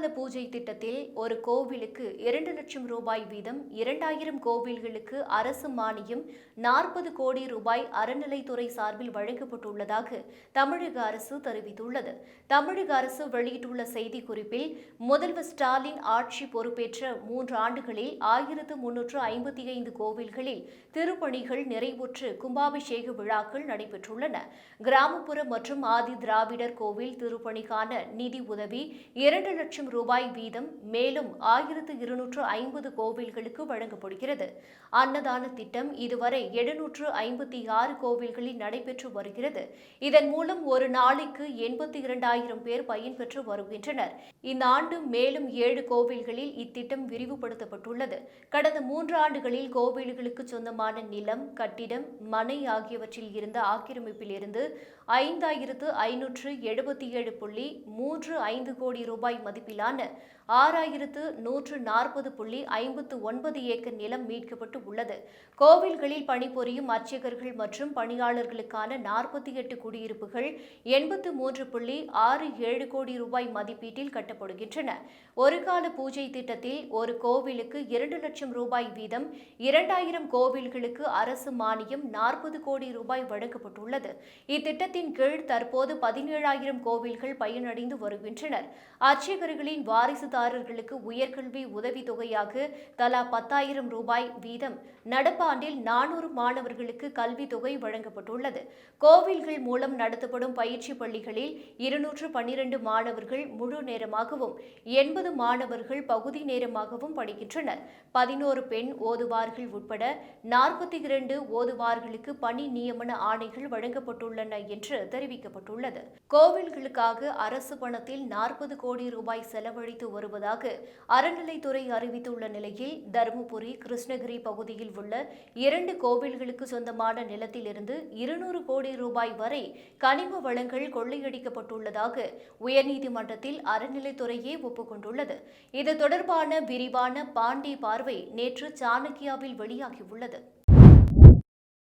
கால பூஜை திட்டத்தில் ஒரு கோவிலுக்கு இரண்டு லட்சம் ரூபாய் வீதம் இரண்டாயிரம் கோவில்களுக்கு அரசு மானியம் நாற்பது கோடி ரூபாய் அறநிலைத்துறை சார்பில் வழங்கப்பட்டுள்ளதாக தமிழக அரசு தெரிவித்துள்ளது. தமிழக அரசு வெளியிட்டுள்ள செய்திக்குறிப்பில் முதல்வர் ஸ்டாலின் ஆட்சி பொறுப்பேற்ற மூன்று ஆண்டுகளில் ஆயிரத்து முன்னூற்று ஐம்பத்தி ஐந்து கோவில்களில் திருப்பணிகள் நிறைவுற்று கும்பாபிஷேக விழாக்கள் நடைபெற்றுள்ளன. கிராமப்புற மற்றும் ஆதி திராவிடர் கோவில் திருப்பணிக்கான நிதி உதவி இரண்டு லட்சம் ரூபாய் வீதம் மேலும் ஆயிரத்து இருநூற்று ஐம்பது கோவில்களுக்கு வழங்கப்படுகிறது. அன்னதான திட்டம் இதுவரை எழுநூற்று ஐம்பத்தி ஆறு கோவில்களில் நடைபெற்று வருகிறது. இதன் மூலம் ஒரு நாளைக்கு எண்பத்தி இரண்டாயிரம் பேர் பயன்பெற்று வருகின்றனர். இந்த ஆண்டு மேலும் ஏழு கோவில்களில் இத்திட்டம் விரிவுபடுத்தப்பட்டுள்ளது. கடந்த மூன்று ஆண்டுகளில் கோவில்களுக்கு சொந்தமான நிலம் கட்டிடம் மனை ஆகியவற்றில் இருந்த ஆக்கிரமிப்பிலிருந்து ஐந்தாயிரத்து ஐநூற்று எழுபத்தி ஏழு புள்ளி மூன்று ஐந்து கோடி ரூபாய் மதிப்பிலான ஆறாயிரத்து நூற்று நாற்பது புள்ளி ஐம்பத்து ஒன்பது ஏக்கர் நிலம் மீட்கப்பட்டு உள்ளது. கோவில்களில் பணிபுரியும் அர்ச்சகர்கள் மற்றும் பணியாளர்களுக்கான நாற்பத்தி எட்டு குடியிருப்புகள் எண்பத்து மூன்று புள்ளி ஆறு ஏழு கோடி ரூபாய் மதிப்பீட்டில் கட்டப்படுகின்றன. ஒரு கால பூஜை திட்டத்தில் ஒரு கோவிலுக்கு இரண்டு லட்சம் ரூபாய் வீதம் இரண்டாயிரம் கோவில்களுக்கு அரசு மானியம் நாற்பது கோடி ரூபாய் வழங்கப்பட்டுள்ளது. இத்திட்டத்தின் கீழ் தற்போது பதினேழாயிரம் கோவில்கள் பயனடைந்து வருகின்றனர். அர்ச்சகர்களின் வாரிசுதாரர்களுக்கு உயர்கல்வி உதவித்தொகையாக தலா பத்தாயிரம் ரூபாய் வீதம். நடப்பாண்டில் நானூறு மாணவர்களுக்கு கல்வித்தொகை வழங்கப்பட்டுள்ளது. கோவில்கள் மூலம் நடத்தப்படும் பயிற்சி பள்ளிகளில் இருநூற்று பன்னிரண்டு மாணவர்கள் முழு நேரமாகவும் எண்பது மாணவர்கள் பகுதி நேரமாகவும் படிக்கின்றனர். பதினோரு பெண் ஓதுவார்கள் உட்பட நாற்பத்தி இரண்டு ஓதுவார்களுக்கு பணி நியமன ஆணைகள் வழங்கப்பட்டுள்ளன என்று தெரிவிக்கப்பட்டுள்ளது. கோவில்களுக்காக அரசு பணத்தில் நாற்பது கோடி ரூபாய் செலவழித்து வரும் வருவதாக அறநிலைத்துறை அறிவித்துள்ள நிலையில் தருமபுரி கிருஷ்ணகிரி பகுதியில் உள்ள இரண்டு கோவில்களுக்கு சொந்தமான நிலத்திலிருந்து இருநூறு கோடி ரூபாய் வரை கனிம வளங்கள் கொள்ளையடிக்கப்பட்டுள்ளதாக உயர்நீதிமன்றத்தில் அறநிலைத்துறையே ஒப்புக்கொண்டுள்ளது. இது தொடர்பான விரிவான பாண்டி பார்வை நேற்று சாணக்கியாவில் வெளியாகியுள்ளது.